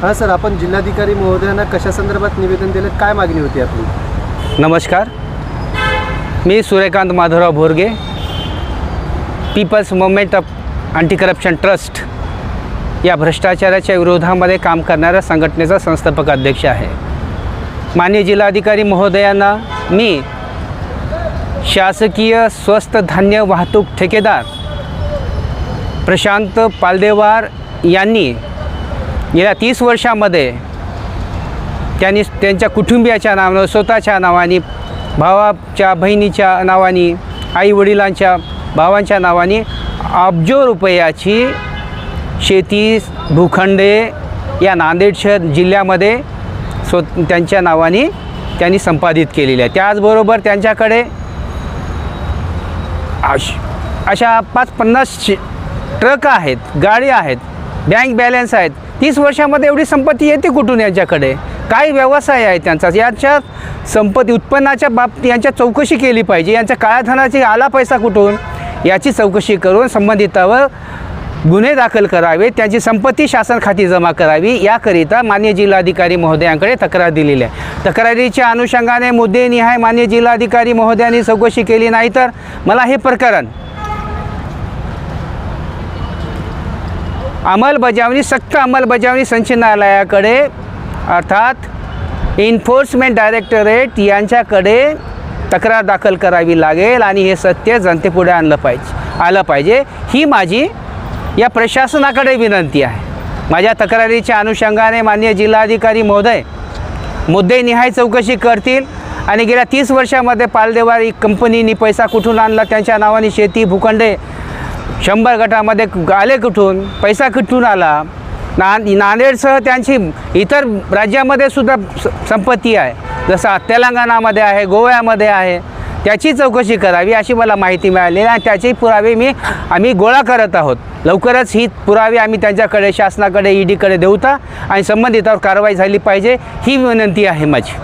हां सर आपण जिल्हाधिकारी महोदयांना कशा संदर्भात निवेदन दिलं? काय मागणी होती आपली? नमस्कार. मी Suryakant Madhavrao Bhorge people's movement of anti corruption trust या भ्रष्टाचाराच्या विरोधामध्ये काम करणाऱ्या संघटनेचा संस्थापक अध्यक्ष आहे. मान्य जिल्हाधिकारी महोदयांना मी शासकीय स्वस्त धान्य वाहतूक ठेकेदार प्रशांत पालदेवार यांनी गेल्या तीस वर्षामध्ये त्यांनी त्यांच्या कुटुंबियाच्या नावानं स्वतःच्या नावाने भावाच्या बहिणीच्या नावाने आईवडिलांच्या भावांच्या नावाने अब्जो रुपयाची शेती भूखंडे या नांदेड शहर जिल्ह्यामध्ये स्व त्यांच्या नावाने त्यांनी संपादित केलेली आहे. त्याचबरोबर त्यांच्याकडे अश अशा पाच पन्नास ट्रक आहेत गाडी आहेत. बँक बॅलन्स आहेत. तीस वर्षामध्ये एवढी संपत्ती येते कुठून यांच्याकडे? काय व्यवसाय आहे त्यांचा? याच्या संपत्ती उत्पन्नाच्या बाबतीत यांच्या चौकशी केली पाहिजे. यांच्या काळाधनाची आला पैसा कुठून? याची चौकशी करून संबंधितावर गुन्हे दाखल करावे त्यांची संपत्ती शासन खाती जमा करावी याकरिता मान्य जिल्हाधिकारी महोदयांकडे तक्रार दिलेली आहे. तक्रारीच्या अनुषंगाने मुद्देनिहाय मान्य जिल्हाधिकारी महोदयांनी चौकशी केली नाही तर मला हे प्रकरण अंमलबजावणी सक्त अंमलबजावणी संचालनालयाकडे अर्थात इन्फोर्समेंट डायरेक्टरेट यांच्याकडे तक्रार दाखल करावी लागेल आणि हे सत्य जनतेपुढे आणलं पाहिजे आलं पाहिजे. ही माझी या प्रशासनाकडे विनंती आहे. माझ्या तक्रारीच्या अनुषंगाने मान्य जिल्हाधिकारी महोदय मुद्देनिहाय चौकशी करतील आणि गेल्या तीस वर्षामध्ये पालदेवारी कंपनीनी पैसा कुठून आणला त्यांच्या नावाने शेती भूखंडे शंभर गटामध्ये आले कुठून? पैसा कुठून आला? ना नांदेडसह त्यांची इतर राज्यामध्ये सुद्धा स- संपत्ती आहे. जसं तेलंगणामध्ये आहे गोव्यामध्ये आहे. त्याची चौकशी करावी अशी मला माहिती मिळाली आणि त्याचे पुरावे मी आम्ही गोळा करत आहोत. लवकरच ही पुरावे आम्ही त्यांच्याकडे शासनाकडे ईडीकडे देऊता आणि संबंधितावर कारवाई झाली पाहिजे ही विनंती आहे माझी.